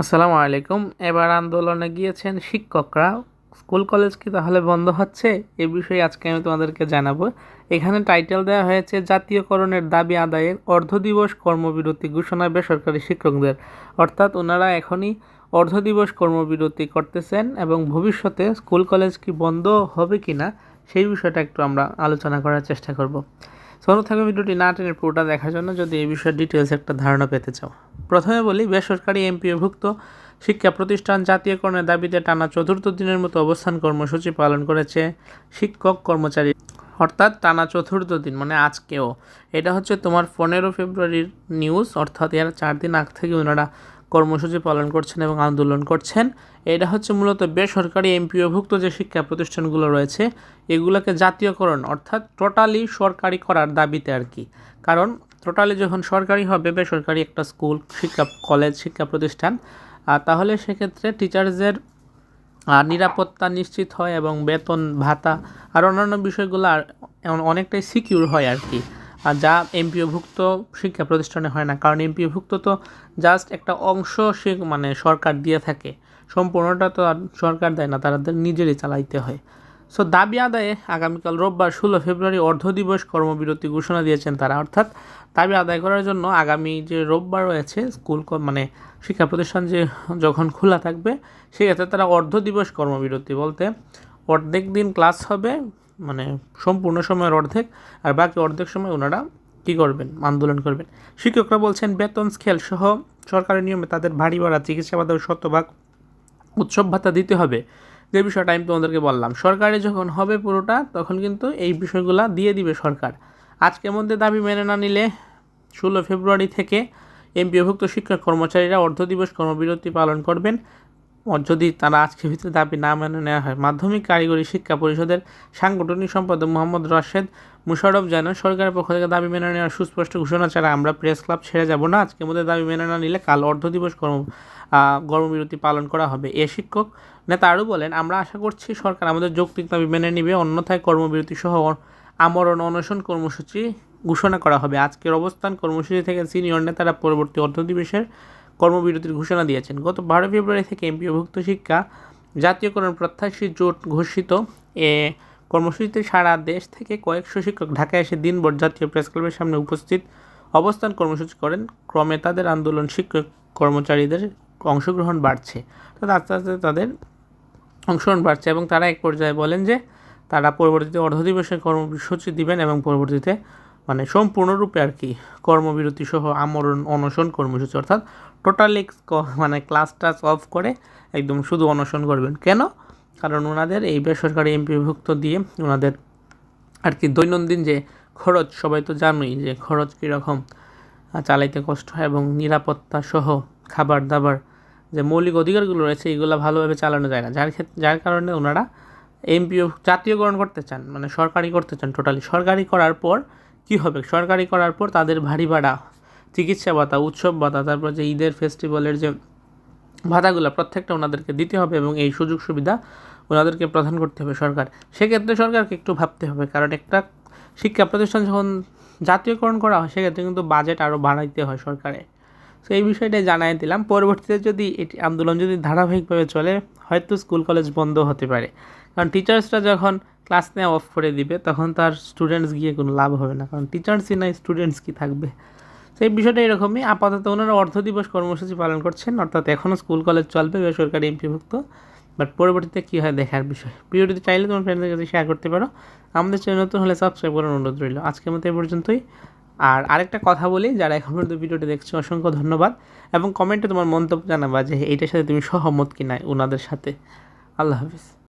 আসসালামু আলাইকুম। এবার আন্দোলনে গিয়েছেন শিক্ষকরা। স্কুল, কলেজ কি তাহলে বন্ধ হচ্ছে? এ বিষয়ে আজকে আমি তোমাদেরকে জানাব। এখানে টাইটেল দেওয়া হয়েছে, জাতীয়করণের দাবি আদায়ের অর্ধ দিবস কর্মবিরতি ঘোষণা বেসরকারি শিক্ষকদের। অর্থাৎ ওনারা এখনই অর্ধ দিবস কর্মবিরতি করতেছেন এবং ভবিষ্যতে স্কুল, কলেজ কি বন্ধ হবে কি না সেই বিষয়টা একটু আমরা আলোচনা করার চেষ্টা করব। সনু থাকবে ভিডিওটি না টেনে পুরোটা দেখার জন্য যদি এই বিষয়ে ডিটেলস একটা ধারণা পেতে চাও। প্রথমে বলি, বেসরকারি এমপিওভুক্ত শিক্ষা প্রতিষ্ঠান জাতীয়করণের দাবিতে টানা চতুর্থ দিনের মতো অবস্থান কর্মসূচি পালন করেছে শিক্ষক কর্মচারী। অর্থাৎ টানা চতুর্থ দিন মানে আজকেও। এটা হচ্ছে তোমার পনেরো ফেব্রুয়ারির নিউজ অর্থাৎ এর চার দিন আগ থেকে ওনারা কর্মসূচি পালন করছেন এবং আন্দোলন করছেন। এটা হচ্ছে মূলত বেসরকারি এমপিওভুক্ত যে শিক্ষা প্রতিষ্ঠানগুলো রয়েছে, এগুলোকে জাতীয়করণ অর্থাৎ টোটালি সরকারি করার দাবিতে আর কি। কারণ টোটালি যখন সরকারি হবে, বেসরকারি একটা স্কুল, শিক্ষা কলেজ শিক্ষা প্রতিষ্ঠান তাহলে সেক্ষেত্রে টিচার্সদের নিরাপত্তা নিশ্চিত হয় এবং বেতন, ভাতা আর অন্যান্য বিষয়গুলো অনেকটাই সিকিউর হয় আর কি। যা এমপিওভুক্ত শিক্ষা প্রতিষ্ঠানে হয় না। কারণ এমপিওভুক্ত তো জাস্ট একটা অংশ সে মানে সরকার দিয়ে থাকে। সম্পূর্ণটা তো আর সরকার দেয় না তাদের নিজেরই চালাইতে হয়। সো দাবি আদায়ে আগামীকাল রোববার ষোলো ফেব্রুয়ারি অর্ধ দিবস কর্মবিরতি ঘোষণা দিয়েছেন তারা। অর্থাৎ দাবি আদায় করার জন্য আগামী যে রোববার রয়েছে, স্কুল মানে শিক্ষা প্রতিষ্ঠান যে যখন খোলা থাকবে, সেক্ষেত্রে তারা অর্ধ দিবস কর্মবিরতি বলতে অর্ধেক দিন ক্লাস হবে মানে সম্পূর্ণ সময়ের অর্ধেক আর বাকি অর্ধেক সময় ওনারা কী করবেন? আন্দোলন করবেন। শিক্ষকরা বলছেন, বেতন স্কেল সহ সরকারি নিয়মে তাদের ভারী ভাড়া, চিকিৎসা ভাতা শতভাগ উৎসব ভাতা দিতে হবে। যে বিষয়টা আমি তোমাদেরকে বললাম, সরকারে যখন হবে পুরোটা, তখন কিন্তু এই বিষয়গুলো দিয়ে দিবে সরকার। আজকের মধ্যে দাবি মেনে না নিলে, ষোলো ফেব্রুয়ারি থেকে এমপিওভুক্ত শিক্ষক কর্মচারীরা অর্ধ দিবস কর্মবিরতি পালন করবেন। যদি তারা আজকের ভিতরে দাবি না মেনে নেওয়া হয়, মাধ্যমিক কারিগরি শিক্ষা পরিষদের সাংগঠনিক সম্পাদক মোহাম্মদ রাশেদ মুশারফ জানান, সরকারের পক্ষ থেকে দাবি মেনে নেওয়ার সুস্পষ্ট ঘোষণা ছাড়া আমরা প্রেস ক্লাব ছেড়ে যাব না। আজকের মধ্যে দাবি মেনে না নিলে কাল অর্ধ দিবস কর্ম কর্মবিরতি পালন করা হবে। এ শিক্ষক নেতা আরও বলেন, আমরা আশা করছি সরকার আমাদের যৌক্তিক দাবি মেনে নিবে, অন্যথায় কর্মবিরতি সহ আমরণ অনশন কর্মসূচি ঘোষণা করা হবে। আজকের অবস্থান কর্মসূচি থেকে সিনিয়র নেতারা পরবর্তী অর্ধ দিবসের কর্মবিরতির ঘোষণা দিয়েছেন। গত বারো ফেব্রুয়ারি থেকে এমপিওভুক্ত শিক্ষা জাতীয়করণ প্রত্যাশী জোট ঘোষিত। এ কর্মসূচিতে সারা দেশ থেকে কয়েকশো শিক্ষক ঢাকায় এসে দিনভর জাতীয় প্রেস ক্লাবের সামনে উপস্থিত অবস্থান কর্মসূচি করেন। ক্রমে তাদের আন্দোলন শিক্ষক কর্মচারীদের অংশগ্রহণ বাড়ছে। অর্থাৎ আস্তে আস্তে তাদের অংশগ্রহণ বাড়ছে এবং তারা এক পর্যায়ে বলেন যে তারা পরবর্তীতে অর্ধ অর্ধদিবসের কর্মসূচি দিবেন এবং পরবর্তীতে মানে সম্পূর্ণরূপে আর কি কর্মবিরতি সহ আমরণ অনশন কর্মসূচি, অর্থাৎ টোটালি মানে ক্লাস টাস অফ করে একদম শুধু অনশন করবেন। কেন? কারণ ওনাদের এই বেসরকারি এমপিভুক্ত দিয়ে ওনাদের আর কি দৈনন্দিন যে খরচ, সবাই তো জানোই যে খরচ কীরকম চালাইতে কষ্ট হয় এবং নিরাপত্তা সহ খাবার দাবার যে মৌলিক অধিকারগুলো রয়েছে, এইগুলো ভালোভাবে চালানো যায় না। যার ক্ষেত্রে যার কারণে ওনারা এমপিও জাতীয়করণ করতে চান মানে সরকারি করতে চান টোটালি সরকারি করার পর কি হবে? সরকারি করার পর তাদের ভারী ভাড়া, চিকিৎসা ভাতা, উৎসব ভাতা, তারপর যে ঈদের ফেস্টিভ্যালের যে ভাতাগুলো প্রত্যেকটা ওনাদেরকে দিতে হবে এবং এই সুযোগ সুবিধা ওনাদেরকে প্রদান করতে হবে সরকার। সেক্ষেত্রে সরকারকে একটু ভাবতে হবে, কারণ একটা শিক্ষা প্রতিষ্ঠান যখন জাতীয়করণ করা হয়, সেক্ষেত্রে কিন্তু বাজেট আরও বাড়াইতে হয় সরকারে। তো এই বিষয়টাই জানাই দিলাম। পরবর্তীতে যদি এটি আন্দোলন যদি ধারাবাহিকভাবে চলে, হয়তো স্কুল, কলেজ বন্ধ হতে পারে। কারণ টিচার্সরা যখন ক্লাস নেওয়া অফ করে দিবে, তখন তার স্টুডেন্টস গিয়ে কোনো লাভ হবে না। কারণ টিচার্সই নাই স্টুডেন্টস কি থাকবে? এই বিষয়টা এরকমই। আপাতত ওনারা অর্ধ দিবস কর্মসূচি পালন করছেন, অর্থাৎ এখনও স্কুল, কলেজ চলবে, বেসরকারি এমপিভুক্ত। বাট পরবর্তীতে কী হয় দেখার বিষয়। ভিডিওটি চাইলে তোমার ফ্রেন্ডদের কাছে শেয়ার করতে পারো। আমাদের চ্যানেল নতুন হলে সাবস্ক্রাইব করার অনুরোধ রইল। আজকের মতো এ পর্যন্তই। আর আরেকটা কথা বলি, যারা এখন পর্যন্ত ভিডিওটি দেখছ, অসংখ্য ধন্যবাদ। এবং কমেন্টে তোমার মন্তব্য জানাবা যে এইটার সাথে তুমি সহমত কি না ওনাদের সাথে। আল্লাহ হাফিজ।